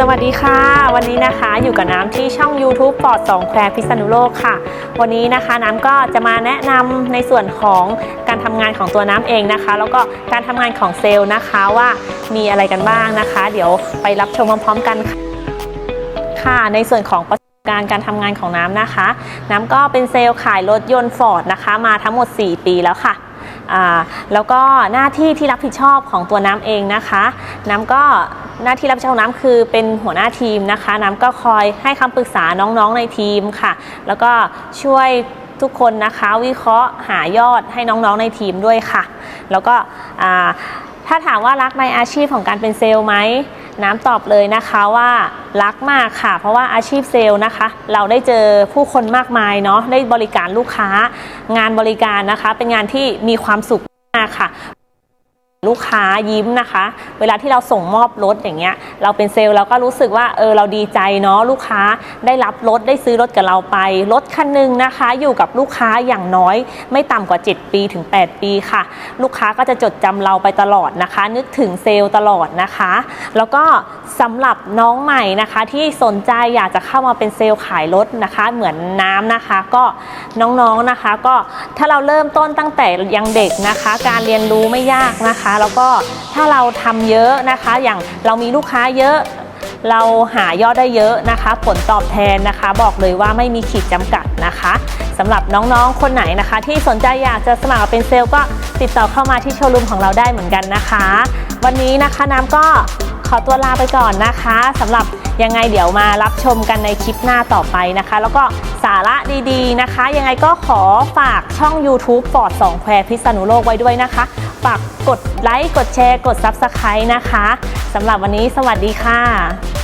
สวัสดีค่ะ วันนี้นะคะอยู่กับน้ำที่ช่อง YouTube ปอดสองแควพิษณุโลกค่ะ วันนี้นะคะน้ำก็จะมาแนะนำในส่วนของการทำงานของตัวน้ำเองนะคะ แล้วก็การทำงานของเซลล์นะคะว่ามีอะไรกันบ้างนะคะ เดี๋ยวไปรับชมพร้อมๆกันค่ะ ในส่วนของประสบการณ์การทำงานของน้ำนะคะ น้ำก็เป็นเซลล์ขายรถยนต์ฟอร์ดนะคะมาทั้งหมด 4 ปีแล้วค่ะแล้วก็หน้าที่ที่รับผิดชอบของตัวน้ำเองนะคะ น้ำก็ หน้าที่รับผิดชอบของน้ำคือเป็นหัวหน้าทีมนะคะ น้ำก็คอยให้คำปรึกษาน้องๆในทีมค่ะ แล้วก็ช่วยทุกคนนะคะวิเคราะห์หายอดให้น้องๆในทีมด้วยค่ะ แล้วก็ถ้าถามว่ารักในอาชีพของการเป็นเซลล์ไหมน้ำตอบเลยนะคะว่ารักมากค่ะ เพราะว่าอาชีพเซลล์นะคะ เราได้เจอผู้คนมากมายเนาะได้บริการลูกค้า งานบริการนะคะ เป็นงานที่มีความสุข ลูกค้ายิ้มนะคะ เวลาที่เราส่งมอบรถอย่างเงี้ย เราเป็นเซลล์เราก็รู้สึกว่าเออเราดีใจเนาะลูกค้าได้รับรถได้ซื้อรถกับเราไปรถคันหนึงนะคะ อยู่กับลูกค้าอย่างน้อย ไม่ต่ำกว่า 7 ปีถึง 8 ปีค่ะ ลูกค้าก็จะจดจำเราไปตลอดนะคะ นึกถึงเซลล์ตลอดนะคะ แล้วก็สำหรับน้องใหม่นะคะที่สนใจอยากจะเข้ามาเป็นเซลล์ขายรถนะคะ เหมือนน้ำนะคะก็น้องๆนะคะ ก็ถ้าเราเริ่มต้นตั้งแต่ยังเด็กนะคะ การเรียนรู้ไม่ยากนะคะแล้วก็ถ้าเราทำเยอะนะคะ อย่างเรามีลูกค้าเยอะเราหายอดได้เยอะนะคะ ผลตอบแทนนะคะ บอกเลยว่าไม่มีขีดจำกัดนะคะสำหรับน้องๆ คนไหนนะคะ ที่สนใจอยากจะสมัครเป็นเซลล์ก็ติดต่อเข้ามาที่โชว์รูมของเราได้เหมือนกันนะคะ วันนี้นะคะน้ำก็ ขอตัวลาไปก่อนนะคะสำหรับยังไงเดี๋ยวมารับชมกันในคลิปหน้าต่อไปนะคะ แล้วก็สาระดีๆนะคะ ยังไงก็ขอฝากช่อง YouTube ฟอร์ด2แควพิษณุโลกไว้ด้วยนะคะ ฝากกดไลค์กดแชร์กด Subscribe นะคะสำหรับวันนี้สวัสดีค่ะ